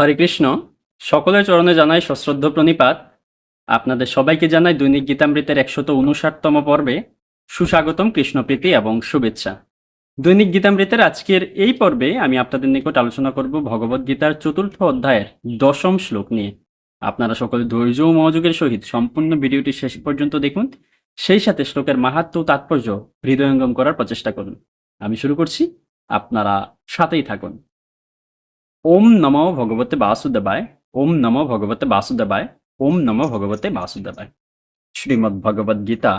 হরে কৃষ্ণ। সকলের চরণে জানাই সশ্রদ্ধ প্রণিপাত। আপনাদের সবাইকে জানাই দৈনিক গীতামৃতের একশত উনষাটতম পর্বে সুস্বাগতম কৃষ্ণপ্রীতি এবং শুভেচ্ছা। দৈনিক গীতামৃতের আজকের এই পর্বে আমি আপনাদের নিকট আলোচনা করব ভগবদ গীতার চতুর্থ অধ্যায়ের দশম শ্লোক নিয়ে। আপনারা সকলে ধৈর্য ও মনোযোগের সহিত সম্পূর্ণ ভিডিওটি শেষ পর্যন্ত দেখুন। সেই সাথে শ্লোকের মাহাত্ম তাৎপর্য হৃদয়ঙ্গম করার প্রচেষ্টা করুন। আমি শুরু করছি। আপনারা সাথেই থাকুন। ওম নমো ভগবতে বাসুদেবায়, ওম নমো ভগবতে বাসুদেবায়, ওম নমো ভগবতে বাসুদেবায়। শ্রীমদ্ ভগবদ গীতা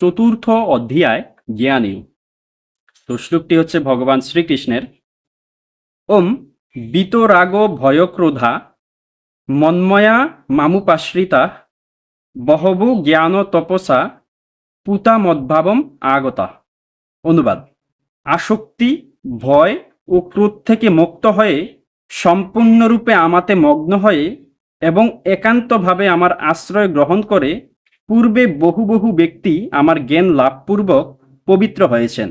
চতুর্থ অধ্যায় জ্ঞানী। তো শ্লোকটি হচ্ছে ভগবান শ্রীকৃষ্ণের। ওম বিতরাগ ভয়ক্রোধা মন্ময়া মামুপাশ্রিতা বহবু জ্ঞান তপসা পুতা মদ্ভাবম আগতা। অনুবাদ। আসক্তি, ভয় ও ক্রোধ থেকে মুক্ত হয়ে সম্পূর্ণরূপে আমাতে মগ্ন হয়ে এবং একান্তভাবে আমার আশ্রয় গ্রহণ করে পূর্বে বহু বহু ব্যক্তি আমার জ্ঞান লাভপূর্বক পবিত্র হয়েছেন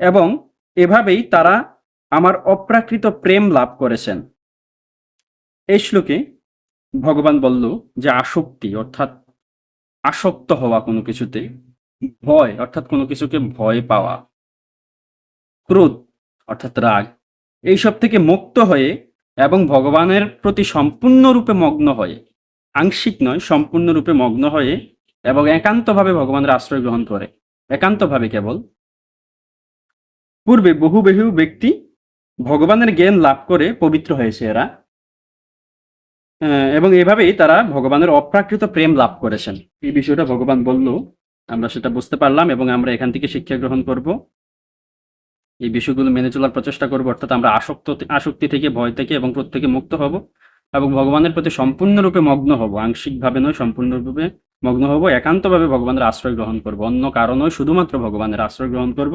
এবং এভাবেই তারা আমার অপ্রাকৃত প্রেম লাভ করেছেন। এই শ্লোকে ভগবান বলল যে আসক্তি অর্থাৎ আসক্ত হওয়া কোনো কিছুতে, ভয় অর্থাৎ কোনো কিছুকে ভয় পাওয়া, ক্রোধ অর্থাৎ রাগ, এইসব থেকে মুক্ত হয়ে এবং ভগবানের প্রতি সম্পূর্ণরূপে মগ্ন হয়ে, আংশিক নয়, সম্পূর্ণরূপে মগ্ন হয়ে এবং একান্তভাবে ভগবানের আশ্রয় গ্রহণ করে। একান্তভাবে কেবল। পূর্বে বহু বহু ব্যক্তি ভগবানের জ্ঞান লাভ করে পবিত্র হয়েছে এরা। এবং এভাবেই তারা ভগবানের অপ্রাকৃত প্রেম লাভ করেছেন। এই বিষয়টা ভগবান বলল, আমরা সেটা বুঝতে পারলাম এবং আমরা এখান থেকে শিক্ষা গ্রহণ করব। এই বিষয়গুলো মেনে চলার প্রচেষ্টা করব, অর্থাৎ আমরা আসক্ত আসক্তি থেকে, ভয় থেকে এবং থেকে মুক্ত হব এবং ভগবানের প্রতি সম্পূর্ণরূপে মগ্ন হব। আংশিকভাবে নয়, সম্পূর্ণরূপে মগ্ন হব, একান্তভাবে ভগবানের আশ্রয় গ্রহণ করব। অন্য কারণও শুধুমাত্র ভগবানের আশ্রয় গ্রহণ করব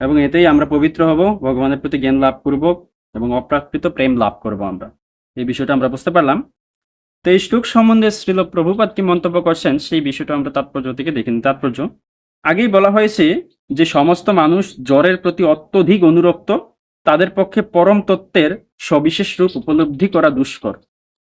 এবং এতেই আমরা পবিত্র হব, ভগবানের প্রতি জ্ঞান লাভ করব এবং অপ্রাকৃত প্রেম লাভ করব আমরা। এই বিষয়টা আমরা বুঝতে পারলাম। তো এই শ্লোক সম্বন্ধে শ্রীল প্রভুপাত কি মন্তব্য করছেন, সেই বিষয়টা আমরা তাৎপর্য থেকে দেখে নিই। তাৎপর্য আগেই বলা হয়েছে যে সমস্ত মানুষ জ্বরের প্রতি অত্যধিক অনুরক্ত, তাদের পক্ষে পরম তত্ত্বের সবিশেষ রূপ উপলব্ধি করা দুষ্কর।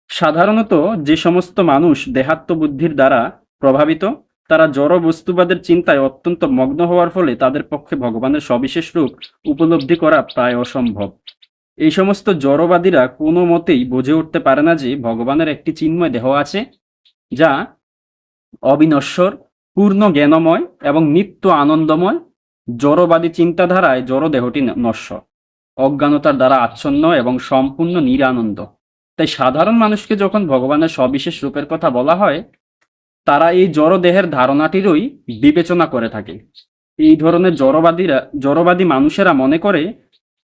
সাধারণত যে সমস্ত মানুষ দেহাত্ম বুদ্ধির দ্বারা প্রভাবিত, তারা জড় বস্তুবাদের চিন্তায় অত্যন্ত মগ্ন হওয়ার ফলে তাদের পক্ষে ভগবানের সবিশেষ রূপ উপলব্ধি করা প্রায় অসম্ভব। এই সমস্ত জড়বাদীরা কোনো মতেই বুঝে উঠতে পারে না যে ভগবানের একটি চিন্ময় দেহ আছে, যা অবিনশ্বর পূর্ণ জ্ঞানময় এবং নিত্য আনন্দময়, জড়বাদী চিন্তাধারায় জড় দেহটি নশ্বর অজ্ঞানতার দ্বারা আচ্ছন্ন এবং সম্পূর্ণ নিরানন্দ। তাই সাধারণ মানুষকে যখন ভগবানের সবিশেষ রূপের কথা বলা হয়, তারা এই জড় দেহের ধারণাটিরই বিবেচনা করে থাকে। এই ধরনের জড়বাদীরা জড়বাদী মানুষেরা মনে করে,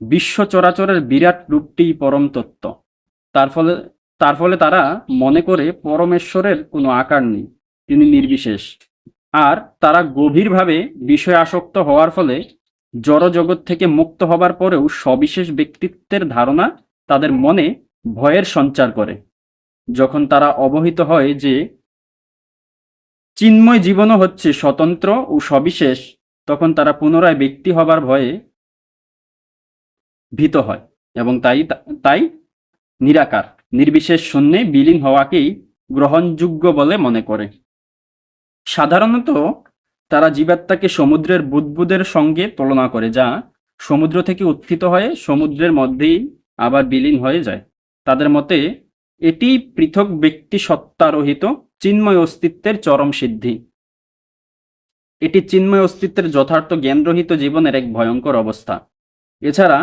বিশ্ব চরাচরের বিরাট রূপটি পরম তত্ত্ব। তার ফলে তার ফলে তারা মনে করে, পরমেশ্বরের কোনো আকার নেই, তিনি নির্বিশেষ। আর তারা গভীরভাবে বিষয় আসক্ত হওয়ার ফলে জড় জগৎ থেকে মুক্ত হবার পরেও সবিশেষ ব্যক্তিত্বের ধারণা তাদের মনে ভয়ের সঞ্চার করে। যখন তারা অবহিত হয় যে চিন্ময় জীবনও হচ্ছে স্বতন্ত্র ও সবিশেষ, তখন তারা পুনরায় ব্যক্তি হবার ভয়ে ভীত হয় এবং তাই তাই নিরাকার, নির্বিশেষ শূন্যে বিলীন হওয়াকেই গ্রহণযোগ্য বলে মনে করে। সাধারণত তারা জীবাত্মাকে সমুদ্রের বুদবুদের সঙ্গে তুলনা করে, যা সমুদ্র থেকে উত্থিত হয়ে সমুদ্রের মধ্যেই আবার বিলীন হয়ে যায়। তাদের মতে, এটি পৃথক ব্যক্তি সত্তারহিত চিন্ময় অস্তিত্বের চরম সিদ্ধি। এটি চিন্ময় অস্তিত্বের যথার্থ জ্ঞানরহিত জীবনের এক ভয়ঙ্কর অবস্থা। এছাড়া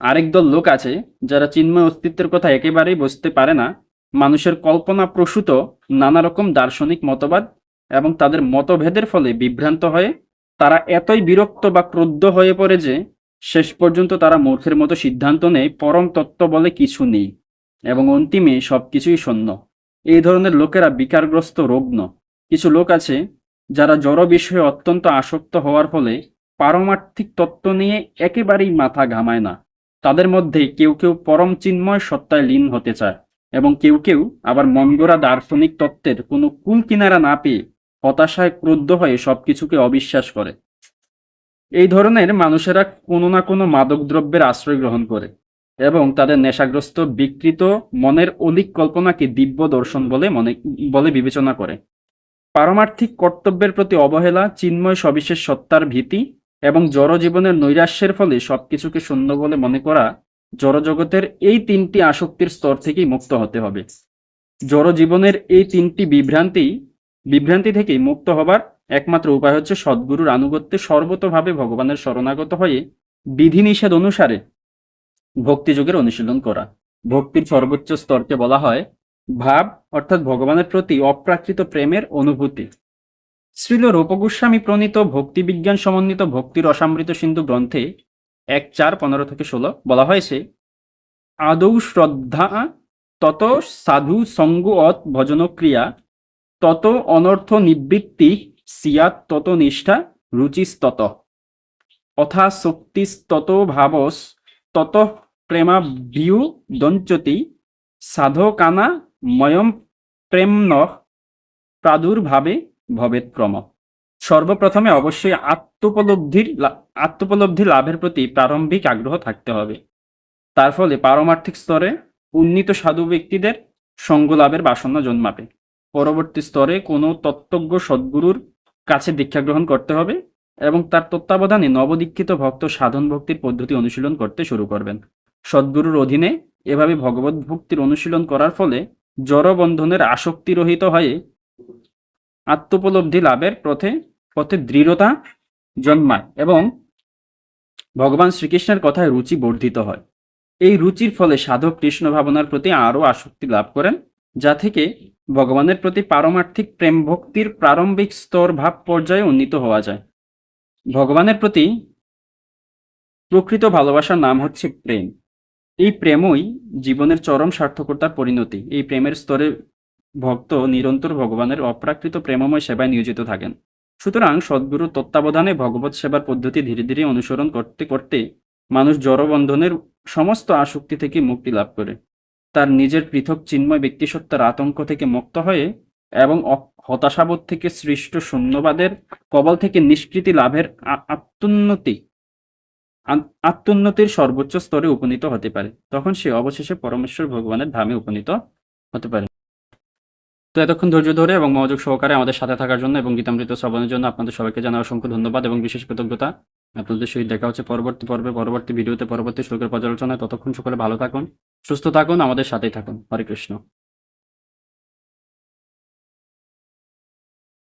আরেক দল লোক আছে, যারা চিন্ময় অস্তিত্বের কথা একেবারেই বুঝতে পারে না। মানুষের কল্পনা প্রসূত নানা রকম দার্শনিক মতবাদ এবং তাদের মতভেদের ফলে বিভ্রান্ত হয়ে তারা এতই বিরক্ত বা ক্রুদ্ধ হয়ে পড়ে যে শেষ পর্যন্ত তারা মূর্খের মতো সিদ্ধান্ত নেয়, পরম তত্ত্ব বলে কিছু নেই এবং অন্তিমে সবকিছুই শূন্য। এই ধরনের লোকেরা বিকারগ্রস্ত, রোগ্ন। কিছু লোক আছে যারা জড় বিষয়ে অত্যন্ত আসক্ত হওয়ার ফলে পারমার্থিক তত্ত্ব নিয়ে একেবারেই মাথা ঘামায় না। তাদের মধ্যে কেউ কেউ পরম চিন্ময় সত্তায় লীন হতে চায় এবং কেউ কেউ আবার মনগড়া দার্শনিক তত্ত্বের কোনো কুল কিনারা না পেয়ে হতাশায় ক্রুদ্ধ হয়ে সবকিছুকে অবিশ্বাস করে। এই ধরনের মানুষেরা কোনো না কোনো মাদক দ্রব্যের আশ্রয় গ্রহণ করে এবং তাদের নেশাগ্রস্ত, বিকৃত মনের অলিক কল্পনাকে দিব্য দর্শন বলে মনে, বলে বিবেচনা করে। পারমার্থিক কর্তব্যের প্রতি অবহেলা, চিন্ময় সবিশেষ সত্তার ভীতি এবং জড়জীবনের নৈরাশ্যের ফলে সবকিছুকে শূন্য বলে মনে করা জড়জগতের এই তিনটি আসক্তির স্তর থেকেই মুক্ত হতে হবে। জড়জীবনের এই তিনটি বিভ্রান্তি বিভ্রান্তি থেকে মুক্ত হবার একমাত্র উপায় হচ্ছে সদ্গুরুর আনুগত্যে সর্বতভাবে ভগবানের শরণাগত হয়ে বিধিনিষেধ অনুসারে ভক্তিযোগের অনুশীলন করা। ভক্তির সর্বোচ্চ স্তরকে বলা হয় ভাব, অর্থাৎ ভগবানের প্রতি অপ্রাকৃত প্রেমের অনুভূতি। শ্রীল রূপগোস্বামী প্রণীত ভক্তিবিজ্ঞান সমন্বিত ভক্তির অসামৃত সিন্ধু গ্রন্থে এক চার পনেরো থেকে ষোলো বলা হয়েছে, আদৌ শ্রদ্ধা তত সাধু সঙ্গ অত ভজনক্রিয়া তত অনর্থ নিবৃত্তি সিয়াত তত নিষ্ঠা রুচিস্তত অথা শক্তিস্তত ভাবস, তত প্রেমা ভিউ দঞ্চতি, সাধকানা ময়ম প্রেমন প্রাদুর্ভাবে ভবেত ক্রম সর্বপ্রথমে অবশ্যই আত্মোপলব্ধির আত্মোপলব্ধি লাভের প্রতি প্রারম্ভিক আগ্রহ থাকতে হবে। তার ফলে পারমার্থিক স্তরে উন্নীত সাধু ব্যক্তিদের সঙ্গ লাভের বাসনা জন্মাবে। পরবর্তী স্তরে কোনো তত্ত্বজ্ঞ সদ্গুরুর কাছে দীক্ষা গ্রহণ করতে হবে এবং তার তত্ত্বাবধানে নবদীক্ষিত ভক্ত সাধন ভক্তির পদ্ধতি অনুশীলন করতে শুরু করবেন। সদ্গুরুর অধীনে এভাবে ভগবত ভক্তির অনুশীলন করার ফলে জড়বন্ধনের আসক্তি রহিত হয়ে আত্মোপলব্ধি লাভের পথে পথে দৃঢ়তা জন্মায় এবং ভগবান শ্রীকৃষ্ণের কথায় রুচি বর্ধিত হয়। এই রুচির ফলে সাধক কৃষ্ণ ভাবনার প্রতি আরও আসক্তি লাভ করেন। যা থেকে ভগবানের প্রতি পারমার্থিক প্রেম ভক্তির প্রারম্ভিক স্তর ভাব পর্যায়ে উন্নীত হওয়া যায়। ভগবানের প্রতি প্রকৃত ভালোবাসার নাম হচ্ছে প্রেম। এই প্রেমই জীবনের চরম সার্থকতার পরিণতি। এই প্রেমের স্তরে ভক্ত নিরন্তর ভগবানের অপ্রাকৃত প্রেমময় সেবায় নিয়োজিত থাকেন। সুতরাং সদ্গুরুর তত্ত্বাবধানে ভগবত সেবার পদ্ধতি ধীরে ধীরে অনুসরণ করতে করতে মানুষ জড়বন্ধনের সমস্ত আসক্তি থেকে মুক্তি লাভ করে। তার নিজের পৃথক চিন্ময় ব্যক্তিসত্তার আতঙ্ক থেকে মুক্ত হয়ে এবং হতাশাবোধ থেকে সৃষ্ট শূন্যবাদের কবল থেকে নিষ্কৃতি লাভের আত্মোন্নতি আত্মোন্নতির সর্বোচ্চ স্তরে উপনীত হতে পারে। তখন সে অবশেষে পরমেশ্বর ভগবানের ধামে উপনীত হতে পারে। তো এতক্ষণ ধৈর্য ধরে এবং মনোযোগ সহকারে আমাদের সাথে থাকার জন্য এবং গীতামৃত শ্রবণের জন্য আপনাদের সবাইকে জানাই অসংখ্য ধন্যবাদ এবং বিশেষ কৃতজ্ঞতা। আপনাদের সহিত দেখা হচ্ছে পরবর্তী পর্বে, পরবর্তী ভিডিওতে, পরবর্তী শ্লোকের পর্যালোচনায়। ততক্ষণ সকলে ভালো থাকুন, সুস্থ থাকুন, আমাদের সাথেই থাকুন। হরে কৃষ্ণ।